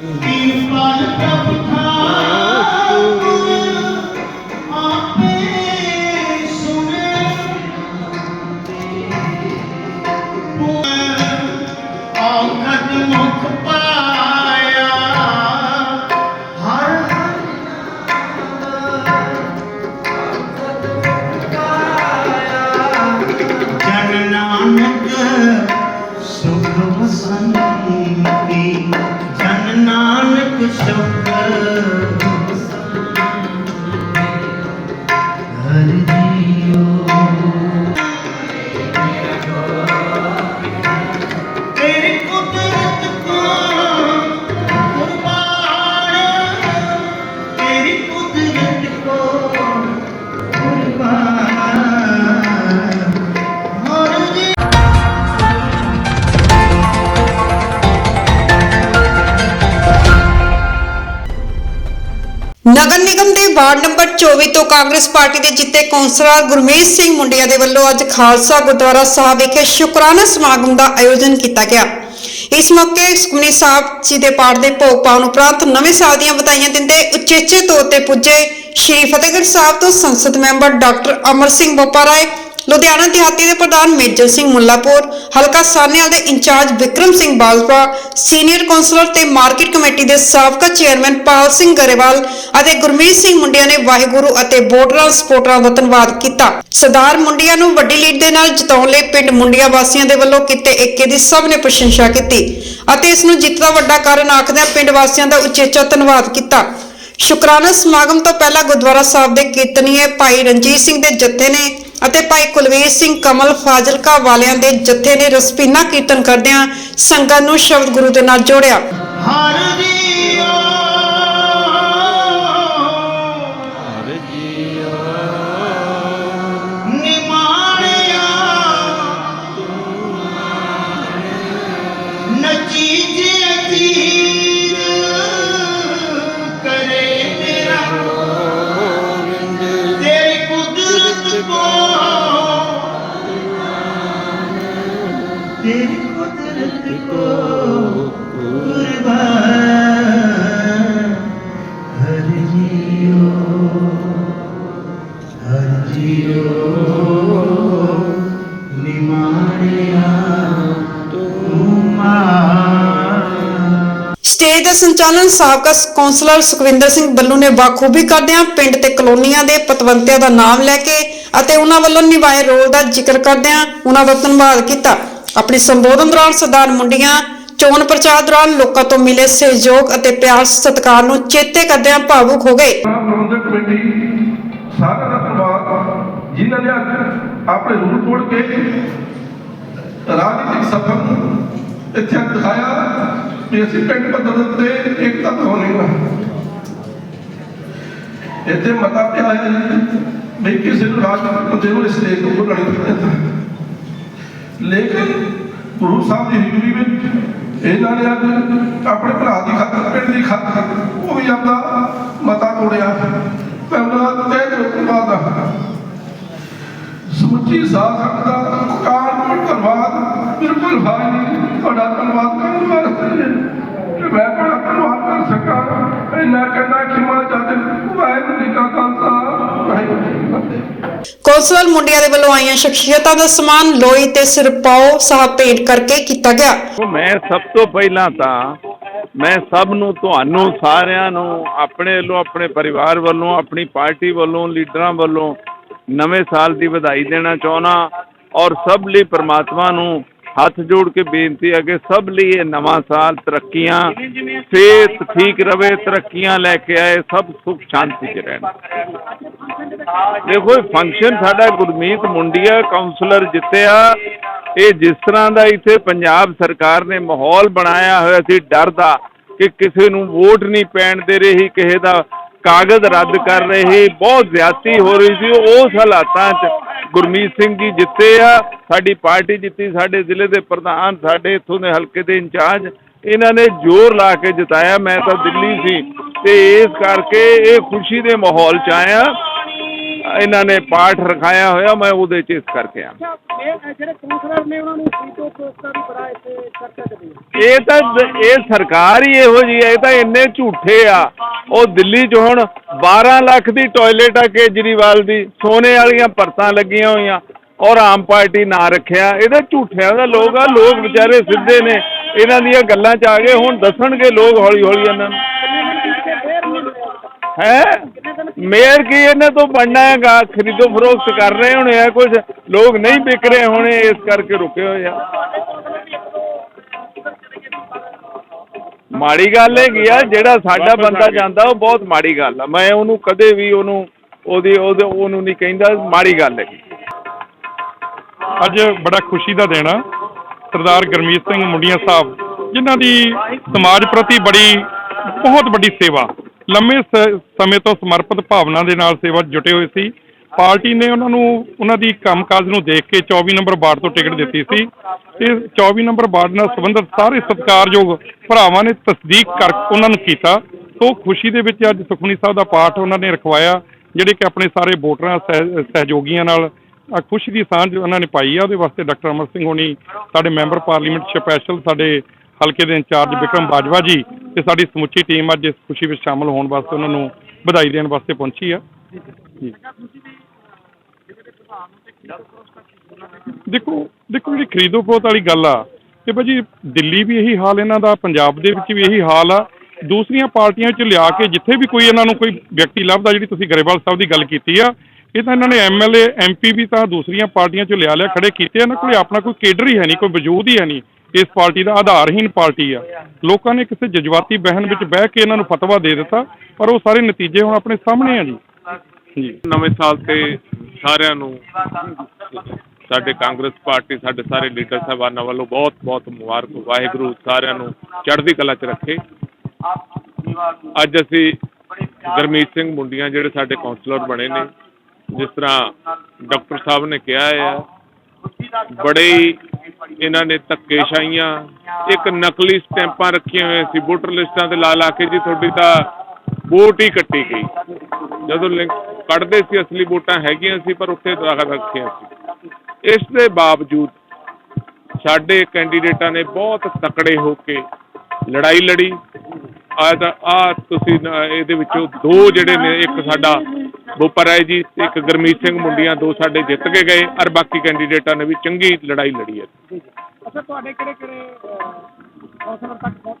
He's my ward number 24 ਤੋਂ Congress party ਦੇ ਜਿੱਤੇ ਕੌਂਸਲਰ ਗੁਰਮੀਤ ਸਿੰਘ ਮੁੰਡਿਆ ਦੇ ਵੱਲੋਂ ਅੱਜ ਖਾਲਸਾ ਗੁਰਦੁਆਰਾ ਸਾਹਿਬ ਵਿਖੇ ਸ਼ੁਕਰਾਨਾ ਸਮਾਗਮ ਦਾ ਆਯੋਜਨ ਕੀਤਾ ਗਿਆ। ਇਸ ਮੌਕੇ ਸੁਖਮਨੀ ਸਾਹਿਬ ਜੀ ਦੇ ਪਾਠ ਦੇ ਭੋਗ ਪਾਉਣ ਉਪਰੰਤ ਨਵੇਂ ਸਾਲ ਦੀਆਂ ਵਧਾਈਆਂ ਦਿੰਦੇ ਉਚੇਚੇ ਤੌਰ ਤੇ ਪੁੱਜੇ ਸ਼੍ਰੀ ਫਤਿਹਗੜ੍ਹ ਸਾਹਿਬ ਤੋਂ ਸੰਸਦ member doctor Amar Singh Boparai Ludhiana ਦਿਹਾਤੀ ਦੇ ਪ੍ਰਧਾਨ ਮੇਜਰ ਸਿੰਘ ਮੁੱਲਾਪੁਰ, ਹਲਕਾ ਸਾਹਨੇਵਾਲ ਦੇ in charge Vikram Singh Bajwa, senior councillor ਤੇ ਮਾਰਕੀਟ ਕਮੇਟੀ ਦੇ ਸਾਬਕਾ ਚੇਅਰਮੈਨ ਪਾਲ ਸਿੰਘ ਗਰੇਵਾਲ ਅਤੇ ਗੁਰਮੀਤ ਸਿੰਘ ਮੁੰਡਿਆਂ ਨੇ ਵਾਹਿਗੁਰੂ ਅਤੇ ਵੋਟਰਾਂ ਸਪੋਰਟਰਾਂ ਦਾ ਧੰਨਵਾਦ ਕੀਤਾ। ਸਰਦਾਰ ਮੁੰਡਿਆਂ ਨੂੰ ਵੱਡੀ ਲੀਡ ਦੇ ਨਾਲ ਜਿਤਾਉਣ ਲਈ ਪਿੰਡ ਮੁੰਡਿਆ ਵਾਸੀਆਂ ਦੇ ਵੱਲੋਂ ਕੀਤੇ ਏਕੇ ਦੀ ਸਭ ਨੇ ਪ੍ਰਸ਼ੰਸਾ ਕੀਤੀ ਅਤੇ ਇਸ ਨੂੰ ਜਿੱਤ ਦਾ ਵੱਡਾ ਕਾਰਨ ਆਖਦਿਆਂ ਪਿੰਡ ਵਾਸੀਆਂ ਦਾ ਉਚੇਚਾ ਧੰਨਵਾਦ ਕੀਤਾ। ਸ਼ੁਕਰਾਨਾ ਸਮਾਗਮ ਤੋਂ ਪਹਿਲਾਂ ਗੁਰਦੁਆਰਾ ਸਾਹਿਬ ਦੇ ਕੀਰਤਨੀਏ ਭਾਈ ਰਣਜੀਤ ਸਿੰਘ ਦੇ ਜੱਥੇ ਨੇ ਅਤੇ ਭਾਈ ਕੁਲਵੀਰ ਸਿੰਘ ਕਮਲ ਫਾਜ਼ਿਲਕਾ ਵਾਲਿਆਂ ਦੇ ਜਥੇ ਨੇ ਰਸਪੀਨਾ ਕੀਰਤਨ ਕਰਦਿਆਂ ਸੰਗਤ ਨੂੰ ਸ਼ਬਦ ਗੁਰੂ ਦੇ ਨਾਲ ਜੋੜਿਆ। ਹਰ ਜੀਓ ਸਟੇਜ ਦਾ ਸੰਚਾਲਨ ਸਾਬਕਾ ਕੌਂਸਲਰ ਸੁਖਵਿੰਦਰ ਸਿੰਘ ਬੱਲੂ ਨੇ ਬਾਖੂਬੀ ਕਰਦਿਆਂ ਪਿੰਡ ਤੇ ਕਲੋਨੀਆਂ ਦੇ ਪਤਵੰਤਿਆਂ ਦਾ ਨਾਮ ਲੈ ਕੇ ਅਤੇ ਉਹਨਾਂ ਵੱਲੋਂ ਨਿਭਾਏ ਰੋਲ ਦਾ ਜ਼ਿਕਰ ਕਰਦਿਆਂ ਉਹਨਾਂ ਦਾ ਧੰਨਵਾਦ ਕੀਤਾ। ਆਪਣੇ ਸੰਬੋਧਨ ਦੌਰਾਨ ਸਰਦਾਰ ਮੁੰਡੀਆਂ ਚੋਣ ਪ੍ਰਚਾਰ ਦੌਰਾਨ ਲੋਕਾਂ ਤੋਂ ਮਿਲੇ ਸਹਿਯੋਗ ਅਤੇ ਪਿਆਰ ਸਤਿਕਾਰ ਨੂੰ ਚੇਤੇ ਕਰਦਿਆਂ ਭਾਵੁਕ ਹੋ ਗਏ। ਪ੍ਰਬੰਧਕ ਜਿਨ੍ਹਾਂ ਨੇ ਆਪਣੇ ਰੂਲ ਤੋੜ ਕੇ ਰਾਜਨੀਤਿਕ ਸਫਰ ਇੱਥੇ ਦਿਖਾਇਆ ਕਿ ਅਸੀਂ ਪਿੰਡ ਪੱਧਰ ਤੇ ਏਕਤਾ ਦਿਖਾਉਣੀ ਹੈ ਇੱਥੇ ਮਤਾ ਪਿਆ ਹੈ ਵੀ ਕਿਸੇ ਨੂੰ ਰਾਜਨੀਤਿਕ ਬੰਦੇ ਨੂੰ ਇਸ ਦੇਸ਼ ਤੋਂ ਬੁਲਾਣੀ ਨਹੀਂ ਲੇਕਿਨ ਗੁਰੂ ਸਾਹਿਬ ਦੀ ਹਜ਼ੂਰੀ ਵਿੱਚ ਇਹਨਾਂ ਨੇ ਅੱਜ ਆਪਣੇ ਭਰਾ ਦੀ ਖਾਤਰ, ਪਿੰਡ ਦੀ ਖਾਤਰ, ਉਹ ਵੀ ਆਪਦਾ ਮਤਾ ਤੋੜਿਆ ਮੈਂ ਉਹਨਾਂ ਦਾ ਤਹਿ ਦਿਲੋਂ ਧੰਨਵਾਦ ਆ ਸਾਧ ਸੰਗਤ ਦਾ ਕਾਰਨ ਧੰਨਵਾਦ। ਬਿਲਕੁਲ ਭਾਈ ਤੁਹਾਡਾ ਧੰਨਵਾਦ ਕਰਨ ਵਾਸਤੇ ਕਿ ਮੈਂ ਬੜਾ ਧੰਨਵਾਦ ਕਰ ਸਕਾਂ। ਇੰਨਾ ਕਹਿੰਦਾ ਖਿਮਾ ਜਦ ਵਾਹਿਗੁਰੂ ਜੀ ਕਾ ਖਾਲਸਾ ਵਾਹਿਗੁਰੂ ਜੀ ਕੀ ਫਤਿਹ। ਕੌਂਸਲਰ ਮੁੰਡਿਆਂ ਦੇ ਵੱਲੋਂ ਆਈਆਂ ਸ਼ਖਸੀਅਤਾਂ ਦਾ ਸਨਮਾਨ ਲੋਈ ਤੇ ਸਿਰਪਾਓ ਸਾਹਿਬ ਭੇਂਟ ਕਰਕੇ ਕੀਤਾ ਗਿਆ। ਮੈਂ ਸਭ ਤੋਂ ਪਹਿਲਾਂ ਤਾਂ ਮੈਂ ਸਭ ਨੂੰ ਤੁਹਾਨੂੰ ਸਾਰਿਆਂ ਨੂੰ ਆਪਣੇ ਵੱਲੋਂ ਆਪਣੇ ਪਰਿਵਾਰ ਵੱਲੋਂ ਆਪਣੀ ਪਾਰਟੀ ਵੱਲੋਂ ਲੀਡਰਾਂ ਵੱਲੋਂ ਨਵੇਂ ਸਾਲ ਦੀ ਵਧਾਈ ਦੇਣਾ ਚਾਹੁੰਦਾ ਔਰ ਸਭ ਲਈ ਪ੍ਰਮਾਤਮਾ ਨੂੰ ਹੱਥ ਜੋੜ ਕੇ ਬੇਨਤੀ ਹੈ ਕਿ ਸਭ ਲਈ ਇਹ ਨਵਾਂ ਸਾਲ ਤਰੱਕੀਆਂ, ਸਿਹਤ ਠੀਕ ਰਵੇ, ਤਰੱਕੀਆਂ ਲੈ ਕੇ ਆਏ, ਸਭ ਸੁਖ ਸ਼ਾਂਤੀ 'ਚ ਰਹਿਣ। ਦੇਖੋ, ਇਹ ਫੰਕਸ਼ਨ ਸਾਡਾ ਗੁਰਮੀਤ ਮੁੰਡੀਆ ਕਾਉਂਸਲਰ ਜਿੱਤਿਆ ਇਹ ਜਿਸ ਤਰ੍ਹਾਂ ਦਾ ਇੱਥੇ ਪੰਜਾਬ ਸਰਕਾਰ ਨੇ ਮਾਹੌਲ ਬਣਾਇਆ ਹੋਇਆ ਸੀ, ਡਰ ਦਾ ਕਿ ਕਿਸੇ ਨੂੰ ਵੋਟ ਨਹੀਂ ਪੈਣ ਦੇ ਰਹੀ, ਕਿਸੇ ਦਾ ਕਾਗਜ਼ ਰੱਦ ਕਰ ਰਹੇ, ਬਹੁਤ ਜ਼ਿਆਦਤੀ ਹੋ ਰਹੀ ਸੀ। ਉਸ ਹਾਲਾਤਾਂ 'ਚ ਗੁਰਮੀਤ ਸਿੰਘ ਜੀ ਜਿੱਤੇ ਆ, ਸਾਡੀ ਪਾਰਟੀ ਜਿੱਤੀ, ਸਾਡੇ ਜ਼ਿਲ੍ਹੇ ਦੇ ਪ੍ਰਧਾਨ, ਸਾਡੇ ਇੱਥੋਂ ਦੇ ਹਲਕੇ ਦੇ ਇੰਚਾਰਜ, ਇਹਨਾਂ ਨੇ ਜ਼ੋਰ ਲਾ ਕੇ ਜਿਤਾਇਆ। ਮੈਂ ਤਾਂ ਦਿੱਲੀ ਸੀ ਤੇ ਇਸ ਕਰਕੇ ਇਹ ਖੁਸ਼ੀ ਦੇ ਮਾਹੌਲ 'ਚ ਆਇਆ। ਇਹਨਾਂ ਨੇ ਪਾਠ ਰਖਾਇਆ ਹੋਇਆ ਮੈਂ ਉਹਦੇ 'ਚ ਇਸ ਕਰਕੇ ਆ। ਇਹ ਤਾਂ ਇਹ ਸਰਕਾਰ ਹੀ ਇਹੋ ਜੀ ਹੈ ਇਹ ਤਾਂ ਇੰਨੇ ਝੂਠੇ ਆ। ਉਹ ਦਿੱਲੀ 'ਚ ਹੁਣ 12 ਲੱਖ ਦੀ ਟਾਇਲਟ ਆ ਕੇਜਰੀਵਾਲ ਦੀ ਸੋਨੇ ਵਾਲੀਆਂ ਪਰਤਾਂ ਲੱਗੀਆਂ ਹੋਈਆਂ ਔਰ ਆਮ ਪਾਰਟੀ ਨਾਂ ਰੱਖਿਆ। ਇਹਦੇ ਝੂਠਿਆਂ ਦਾ ਲੋਕ ਆ ਲੋਕ ਵਿਚਾਰੇ ਸਿੱਧੇ ਨੇ। ਇਹਨਾਂ ਦੀਆਂ ਗੱਲਾਂ 'ਚ ਆ ਗਏ ਹੁਣ ਦੱਸਣਗੇ ਲੋਕ ਹੌਲੀ ਹੌਲੀ ਇਹਨਾਂ ਨੂੰ। ਹੈ? ਮੇਅਰ ਕੀ ਇਹਨਾਂ ਤੋਂ ਬਣਨਾ ਹੈਗਾ ਖਰੀਦੋ ਫਰੋਖਤ ਕਰ ਰਹੇ ਹੋਣੇ ਆ ਕੁਝ ਲੋਕ ਨਹੀਂ ਵਿਕ ਰਹੇ ਹੋਣੇ ਇਸ ਕਰਕੇ ਰੁਕੇ ਹੋਏ ਆ। ਮਾੜੀ ਗੱਲ ਹੈਗੀ ਆ ਜਿਹੜਾ ਸਾਡਾ ਬੰਦਾ ਜਾਂਦਾ ਉਹ ਬਹੁਤ ਮਾੜੀ ਗੱਲ ਆ। ਮੈਂ ਉਹਨੂੰ ਕਦੇ ਵੀ ਉਹਨੂੰ ਉਹਦੀ ਉਹਦੇ ਉਹਨੂੰ ਨਹੀਂ ਕਹਿੰਦਾ ਮਾੜੀ ਗੱਲ ਹੈਗੀ। ਅੱਜ ਬੜਾ ਖੁਸ਼ੀ ਦਾ ਦਿਨ ਆ। ਸਰਦਾਰ ਗਰਮੀਤ ਸਿੰਘ ਮੁੰਡੀਆਂ ਸਾਹਿਬ ਜਿਨ੍ਹਾਂ ਦੀ ਸਮਾਜ ਪ੍ਰਤੀ ਬੜੀ ਬਹੁਤ ਵੱਡੀ ਸੇਵਾ ਲੰਮੇ ਸ- ਸਮੇਂ ਤੋਂ ਸਮਰਪਿਤ ਭਾਵਨਾ ਦੇ ਨਾਲ ਸੇਵਾ ਜੁਟੇ ਹੋਏ ਸੀ। ਪਾਰਟੀ ਨੇ ਉਹਨਾਂ ਨੂੰ, ਉਹਨਾਂ ਦੀ ਕੰਮਕਾਜ ਨੂੰ ਦੇਖ ਕੇ 24 ਨੰਬਰ ਵਾਰਡ ਤੋਂ ਟਿਕਟ ਦਿੱਤੀ ਸੀ। ਤੇ 24 ਨੰਬਰ ਵਾਰਡ ਨਾਲ ਸੰਬੰਧਿਤ ਸਾਰੇ ਸਤਿਕਾਰਯੋਗ ਭਰਾਵਾਂ ਨੇ ਤਸਦੀਕ ਕਰ ਉਹਨਾਂ ਨੂੰ ਕੀਤਾ। ਸੋ ਖੁਸ਼ੀ ਦੇ ਵਿੱਚ ਅੱਜ ਸੁਖਮਨੀ ਸਾਹਿਬ ਦਾ ਪਾਠ ਉਹਨਾਂ ਨੇ ਰਖਵਾਇਆ, ਜਿਹੜੇ ਕਿ ਆਪਣੇ ਸਾਰੇ ਵੋਟਰਾਂ, ਸਹਿ- ਸਹਿਯੋਗੀਆਂ ਨਾਲ ਖੁਸ਼ੀ ਦੀ ਸਾਂਝ ਉਹਨਾਂ ਨੇ ਪਾਈ ਆ। ਉਹਦੇ ਵਾਸਤੇ ਡਾਕਟਰ ਅਮਰ ਸਿੰਘ ਹੋਣੀ, ਸਾਡੇ ਮੈਂਬਰ ਪਾਰਲੀਮੈਂਟ ਸਪੈਸ਼ਲ, ਸਾਡੇ ਹਲਕੇ ਦੇ ਇੰਚਾਰਜ ਵਿਕਰਮ ਬਾਜਵਾ ਜੀ ਤੇ ਸਾਡੀ ਸਮੁੱਚੀ ਟੀਮ ਅੱਜ ਇਸ ਖੁਸ਼ੀ ਵਿੱਚ ਸ਼ਾਮਲ ਹੋਣ ਵਾਸਤੇ ਉਹਨਾਂ ਨੂੰ ਵਧਾਈ ਦੇਣ ਵਾਸਤੇ ਪਹੁੰਚੀ ਆ। ਜੀ ਦੇਖੋ ਦੇਖੋ ਜਿਹੜੀ ਖਰੀਦੋ ਫਰੋਖਤ ਵਾਲੀ ਗੱਲ ਆ, ਤੇ ਭਾਜੀ ਦਿੱਲੀ ਵੀ ਇਹੀ ਹਾਲ ਇਹਨਾਂ ਦਾ, ਪੰਜਾਬ ਦੇ ਵਿੱਚ ਵੀ ਇਹੀ ਹਾਲ ਆ। ਦੂਸਰੀਆਂ ਪਾਰਟੀਆਂ 'ਚ ਲਿਆ ਕੇ ਜਿੱਥੇ ਵੀ ਕੋਈ ਇਹਨਾਂ ਨੂੰ ਕੋਈ ਵਿਅਕਤੀ ਲੱਭਦਾ, ਜਿਹੜੀ ਤੁਸੀਂ ਗਰੇਵਾਲ ਸਾਹਿਬ ਦੀ ਗੱਲ ਕੀਤੀ ਆ, ਇਹ ਤਾਂ ਇਹਨਾਂ ਨੇ ਐਮਐਲਏ ਐਮਪੀ ਵੀ ਤਾਂ ਦੂਸਰੀਆਂ ਪਾਰਟੀਆਂ 'ਚ ਲਿਆ ਲਿਆ, ਖੜੇ ਕੀਤੇ ਇਹਨਾਂ ਕੋਲੇ ਆਪਣਾ ਕੋਈ ਕੇਡਰ ਹੀ ਹੈ ਨਹੀਂ, ਕੋਈ ਵਜੂਦ ਹੀ ਹੈ ਨਹੀਂ। ਇਸ ਪਾਰਟੀ ਦਾ ਆਧਾਰਹੀਨ ਪਾਰਟੀ ਆ। ਲੋਕਾਂ ਨੇ ਕਿਸੇ ਜਜ਼ਬਾਤੀ ਬਹਿਨ ਵਿੱਚ ਬਹਿ ਕੇ ਇਹਨਾਂ ਨੂੰ ਫਤਵਾ ਦੇ ਦਿੱਤਾ, ਪਰ ਉਹ ਸਾਰੇ ਨਤੀਜੇ ਹੁਣ ਆਪਣੇ ਸਾਹਮਣੇ ਆ ਜੀ। ਜੀ। ਨਵੇਂ ਸਾਲ ਤੇ ਸਾਰਿਆਂ ਨੂੰ ਸਾਡੇ ਕਾਂਗਰਸ ਪਾਰਟੀ, ਸਾਡੇ ਸਾਰੇ ਲੀਡਰ ਸਾਹਿਬਾਨਾਂ ਵੱਲੋਂ ਬਹੁਤ ਬਹੁਤ ਮੁਬਾਰਕ, ਵਾਹਿਗੁਰੂ ਸਾਰਿਆਂ ਨੂੰ ਚੜ੍ਹਦੀ ਕਲਾ 'ਚ ਰੱਖੇ। ਅੱਜ ਅਸੀਂ ਗਰਮੀਤ ਸਿੰਘ ਮੁੰਡੀਆਂ ਜਿਹੜੇ ਸਾਡੇ ਕਾਉਂਸਲਰ ਬਣੇ ਨੇ, ਜਿਸ ਤਰ੍ਹਾਂ ਡਾਕਟਰ ਸਾਹਿਬ ਨੇ ਕਿਹਾ ਹੈ ਬੜੇ ਇਹਨਾਂ ਨੇ ਧੱਕੇਸ਼ਾਹੀਆਂ, ਇੱਕ ਨਕਲੀ ਸਟੈਂਪਾਂ ਰੱਖੀਆਂ ਹੋਈਆਂ ਸੀ, ਵੋਟਰ ਲਿਸਟਾਂ ਤੇ ਲਾ ਲਾ ਕੇ ਜੀ ਤੁਹਾਡੀ ਤਾਂ ਵੋਟ ਹੀ ਕੱਟੀ ਗਈ। ਜਦੋਂ ਲਿੰਕ ਕੱਢਦੇ ਸੀ, ਅਸਲੀ ਵੋਟਾਂ ਹੈਗੀਆਂ ਸੀ, ਪਰ ਉੱਥੇ ਰੱਖ ਰੱਖੀਆਂ ਸੀ। ਇਸ ਦੇ ਬਾਵਜੂਦ ਸਾਡੇ ਕੈਂਡੀਡੇਟਾਂ ਨੇ ਬਹੁਤ ਤਕੜੇ ਹੋ ਕੇ ਲੜਾਈ ਲੜੀ। ਆ ਤਾਂ ਆ ਤੁਸੀਂ ਨ- ਇਹਦੇ ਵਿੱਚੋਂ ਦੋ ਜਿਹੜੇ ਨੇ ਇੱਕ ਸਾਡਾ ਬੋਪਰ ਰਾਏ ਜੀ ਤੇ ਇੱਕ ਗਰਮੀਤ ਸਿੰਘ ਮੁੰਡੀਆਂ ਦੋ ਸਾਡੇ ਜਿੱਤ ਕੇ ਗਏ ਔਰ ਬਾਕੀ ਕੈਂਡੀਡੇਟਾਂ ਨੇ ਵੀ ਚੰਗੀ ਲੜਾਈ ਲੜੀ ਹੈ। ਅੱਛਾ ਤੁਹਾਡੇ ਕਿਹੜੇ ਕਿਹੜੇ ਕੌਂਸਲਰ ਤੱਕ ਪਹੁੰਚ।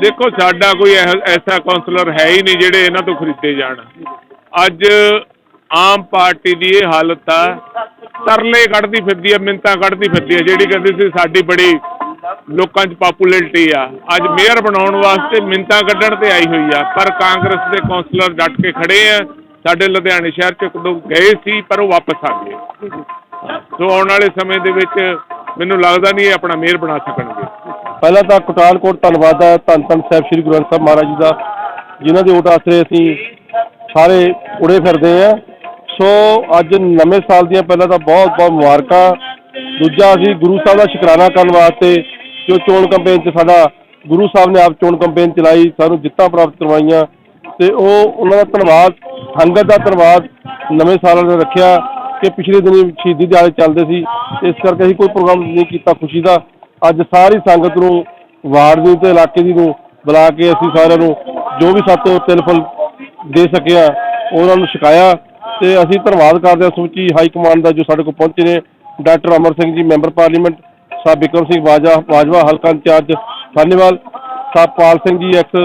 ਦੇਖੋ ਸਾਡਾ ਕੋਈ ਐਸਾ ਕਾਉਂਸਲਰ ਹੈ ਹੀ ਨਹੀਂ ਜਿਹੜੇ ਇਹਨਾਂ ਤੋਂ ਖਰੀਦੇ ਜਾਣ। ਅੱਜ ਆਮ ਪਾਰਟੀ ਦੀ ਇਹ ਹਾਲਤ ਆ ਤਰਲੇ ਕੱਢਦੀ ਫਿਰਦੀ ਆ ਮਿੰਤਾਂ ਕੱਢਦੀ ਫਿਰਦੀ ਆ ਜਿਹੜੀ ਕਹਿੰਦੀ ਸੀ ਸਾਡੀ ਬੜੀ ਲੋਕਾਂ 'ਚ ਪਪੂਲੈਰਿਟੀ ਆ। ਅੱਜ ਮੇਅਰ ਬਣਾਉਣ ਵਾਸਤੇ ਮਿੰਤਾਂ ਕੱਢਣ ਤੇ ਆਈ ਹੋਈ ਆ। ਪਰ ਕਾਂਗਰਸ ਦੇ ਕਾਉਂਸਲਰ ਡਟ ਕੇ ਖੜੇ ਆ। ਸਾਡੇ ਲੁਧਿਆਣੇ ਸ਼ਹਿਰ 'ਚ ਇੱਕ ਦੋ ਗਏ ਸੀ ਪਰ ਉਹ ਵਾਪਸ ਆ ਗਏ। ਸੋ ਆਉਣ ਵਾਲੇ ਸਮੇਂ ਦੇ ਵਿੱਚ ਮੈਨੂੰ ਲੱਗਦਾ ਨਹੀਂ ਇਹ ਆਪਣਾ ਮੇਅਰ ਬਣਾ ਸਕਣਗੇ। ਪਹਿਲਾਂ ਤਾਂ ਕਟਾਲਕੋਟ ਧੰਨਵਾਦ ਹੈ ਧੰਨ ਧੰਨ ਸਾਹਿਬ ਸ੍ਰੀ ਗੁਰੂ ਗ੍ਰੰਥ ਸਾਹਿਬ ਮਹਾਰਾਜ ਜੀ ਦਾ ਜਿਨ੍ਹਾਂ ਦੇ ਓਟ ਆਸਰੇ ਅਸੀਂ ਸਾਰੇ ਉੜੇ ਫਿਰਦੇ ਆ। ਸੋ ਅੱਜ ਨਵੇਂ ਸਾਲ ਦੀਆਂ ਪਹਿਲਾਂ ਤਾਂ ਬਹੁਤ ਬਹੁਤ ਮੁਬਾਰਕਾਂ। ਦੂਜਾ ਅਸੀਂ ਗੁਰੂ ਸਾਹਿਬ ਦਾ ਸ਼ੁਕਰਾਨਾ ਕਰਨ ਵਾਸਤੇ ਜੋ ਚੋਣ ਕੰਪੇਨ 'ਚ ਸਾਡਾ ਗੁਰੂ ਸਾਹਿਬ ਨੇ ਆਪ ਚੋਣ ਕੰਪੇਨ ਚਲਾਈ, ਸਾਨੂੰ ਜਿੱਤਾਂ ਪ੍ਰਾਪਤ ਕਰਵਾਈਆਂ ਤੇ ਉਹ ਉਹਨਾਂ ਦਾ ਧੰਨਵਾਦ ਸੰਗਤ ਦਾ ਧੰਨਵਾਦ ਨਵੇਂ ਸਾਲ ਨੇ ਰੱਖਿਆ ਕਿ ਪਿਛਲੇ ਦਿਨੀ ਸ਼ਹੀਦੀ ਦਿਹਾੜੇ ਚੱਲਦੇ ਸੀ। ਇਸ ਕਰਕੇ ਅਸੀਂ ਕੋਈ ਪ੍ਰੋਗਰਾਮ ਨਹੀਂ ਕੀਤਾ ਖੁਸ਼ੀ ਦਾ। ਅੱਜ ਸਾਰੀ ਸੰਗਤ ਨੂੰ, ਵਾਰਡ ਦੀ ਤੇ ਇਲਾਕੇ ਦੀ ਨੂੰ ਬੁਲਾ ਕੇ ਅਸੀਂ ਸਾਰਿਆਂ ਨੂੰ ਜੋ ਵੀ ਸਾਤੋਂ ਤਿਲ ਫੁੱਲ ਦੇ ਸਕਿਆ, ਉਹਨਾਂ ਨੂੰ ਛਕਾਇਆ ਤੇ ਅਸੀਂ ਧੰਨਵਾਦ ਕਰਦੇ ਹਾਂ। ਸਮੁੱਚੀ ਹਾਈ ਕਮਾਂਡ ਦਾ ਜੋ ਸਾਡੇ ਕੋਲ ਪਹੁੰਚੇ ਨੇ, doctor Amar Singh ji, member parliament Sahib Bikram Singh Bajwa Bajwa ਹਲਕਾ in charge. Sahnewal Sahib Pal Singh ji ex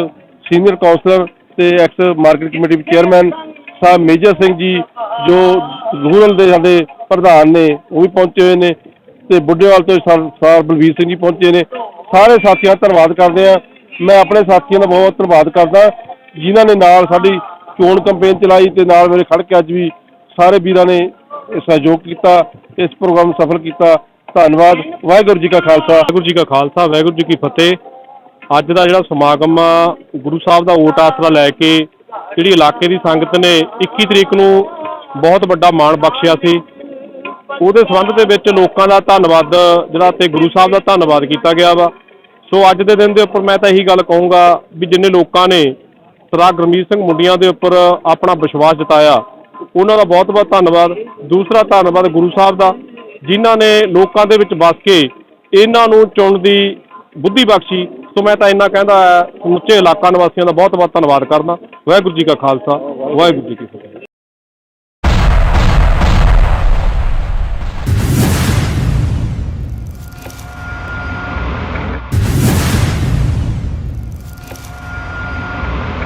senior councillor ਤੇ ex market committee chairman Sahib major Singh ji, ਜੋ rural ਦੇ ਸਾਡੇ ਪ੍ਰਧਾਨ ਨੇ, ਉਹ ਵੀ ਪਹੁੰਚੇ ਹੋਏ ਨੇ ਤੇ ਬੁੱਢੇਵਾਲ ਤੋਂ ਸਰ ਬਲਵੀਰ ਸਿੰਘ ਜੀ ਪਹੁੰਚੇ ਨੇ। ਸਾਰੇ ਸਾਥੀਆਂ ਦਾ ਧੰਨਵਾਦ ਕਰਦੇ ਆ ਮੈਂ ਆਪਣੇ ਸਾਥੀਆਂ ਦਾ ਬਹੁਤ ਧੰਨਵਾਦ ਕਰਦਾ। ਜਿਨ੍ਹਾਂ ਨੇ ਨਾਲ ਸਾਡੀ ਚੋਣ ਕੈਂਪੇਨ ਚਲਾਈ ਤੇ ਨਾਲ ਮੇਰੇ ਖੜ ਕੇ ਅੱਜ ਵੀ ਸਾਰੇ ਵੀਰਾਂ ਨੇ ਸਹਿਯੋਗ ਕੀਤਾ, ਇਸ ਪ੍ਰੋਗਰਾਮ ਨੂੰ ਸਫਲ ਕੀਤਾ। ਧੰਨਵਾਦ। ਵਾਹਿਗੁਰੂ ਜੀ ਕਾ ਖਾਲਸਾ, ਵਾਹਿਗੁਰੂ ਜੀ ਕਾ ਖਾਲਸਾ, ਵਾਹਿਗੁਰੂ ਜੀ ਕੀ ਫਤਿਹ। ਅੱਜ ਦਾ ਜਿਹੜਾ ਸਮਾਗਮ ਆ, ਗੁਰੂ ਸਾਹਿਬ ਦਾ ਓਟ ਆਸਰਾ ਲੈ ਕੇ ਜਿਹੜੀ ਇਲਾਕੇ ਦੀ ਸੰਗਤ ਨੇ 21 ਤਰੀਕ ਨੂੰ ਬਹੁਤ ਵੱਡਾ ਮਾਣ ਬਖਸ਼ਿਆ ਸੀ। ਉਹਦੇ ਸੰਬੰਧ ਦੇ ਵਿੱਚ ਲੋਕਾਂ ਦਾ ਧੰਨਵਾਦ, ਜਿਹੜਾ ਤੇ ਗੁਰੂ ਸਾਹਿਬ ਦਾ ਧੰਨਵਾਦ ਕੀਤਾ ਗਿਆ ਵਾ। ਸੋ ਅੱਜ ਦੇ ਦਿਨ ਦੇ ਉੱਪਰ ਮੈਂ ਤਾਂ ਇਹੀ ਗੱਲ ਕਹੂੰਗਾ ਵੀ ਜਿੰਨੇ ਲੋਕਾਂ ਨੇ ਸਰਦਾਰ ਗੁਰਮੀਤ ਸਿੰਘ ਮੁੰਡੀਆਂ ਦੇ ਉੱਪਰ ਆਪਣਾ ਵਿਸ਼ਵਾਸ ਜਤਾਇਆ, ਉਹਨਾਂ ਦਾ ਬਹੁਤ ਬਹੁਤ ਧੰਨਵਾਦ। ਦੂਸਰਾ ਧੰਨਵਾਦ ਗੁਰੂ ਸਾਹਿਬ ਦਾ। ਜਿਨ੍ਹਾਂ ਨੇ ਲੋਕਾਂ ਦੇ ਵਿੱਚ ਵਸ ਕੇ ਇਹਨਾਂ ਨੂੰ ਚੁਣ ਦੀ ਬੁੱਧੀ ਬਖਸ਼ੀ, ਸੋ ਮੈਂ ਤਾਂ ਇੰਨਾ ਕਹਿੰਦਾ ਸਮੁੱਚੇ ਇਲਾਕਾ ਨਿਵਾਸੀਆਂ ਦਾ ਬਹੁਤ ਬਹੁਤ ਧੰਨਵਾਦ ਕਰਦਾ। ਵਾਹਿਗੁਰੂ ਜੀ ਕਾ ਖਾਲਸਾ, ਵਾਹਿਗੁਰੂ ਜੀ ਕੀ ਫਤਿਹ।